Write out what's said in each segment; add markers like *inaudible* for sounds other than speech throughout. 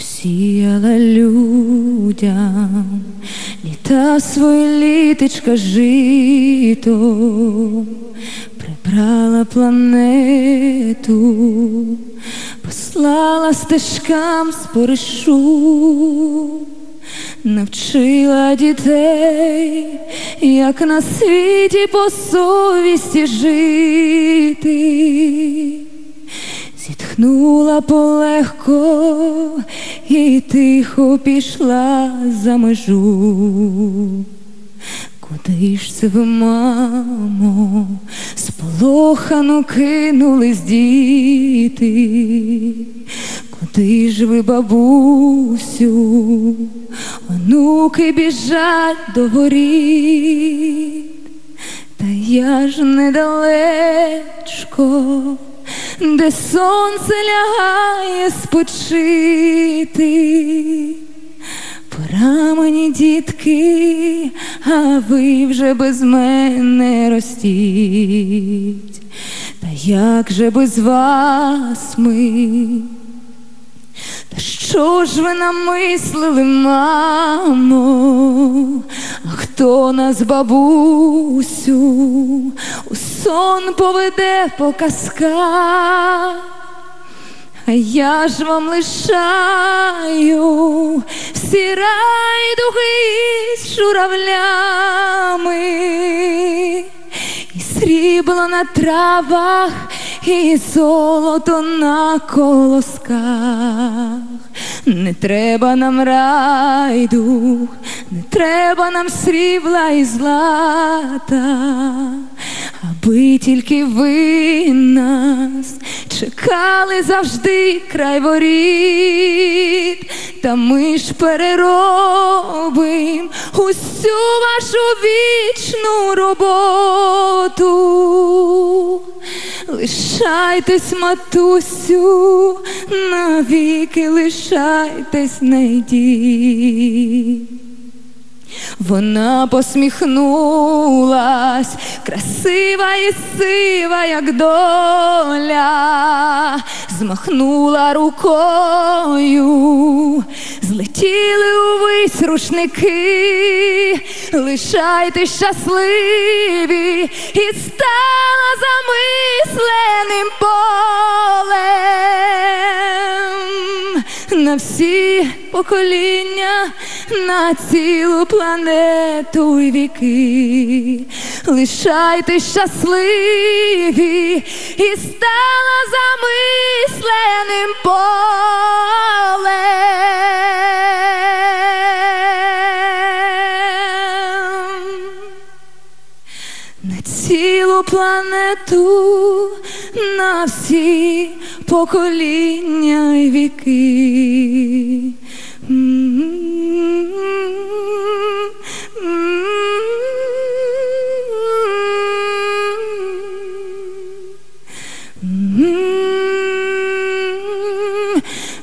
Сіяла людям літа свої літочка жито, прибрала планету, послала стежкам споришу, навчила дітей, як на світі по совісті жити. Зітхнула полегко і тихо пішла за межу. Куди ж це ви, мамо, сполохано кинулись діти? Куди ж ви, бабусю, онуки біжать до воріт? Та я ж недалечко де сонце лягає спочити. Пора мені, дітки, а ви вже без мене ростіть. Та як же без вас ми? Та що ж ви намислили, мамо? А хто нас, бабусю, сон поведе по казках? А я ж вам лишаю всі райдуги з журавлями, і срібло на травах, і золото на колосках. Не треба нам райдух, не треба нам срібла і злата, аби тільки ви нас чекали завжди край воріт, та ми ж переробим усю вашу вічну роботу. Лишайтесь, матусю, навіки лишайтесь, не йдіть. Вона посміхнулась, красива і сива, як доля, змахнула рукою, злетіли увесь рушники, лишайте щасливі і стала замисленим полем. На всі покоління, на цілу планету й віки, лишайте щасливі і стала замисленим полем на цілу планету, на всі покоління й віки.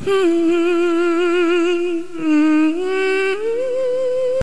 Hmm. *laughs*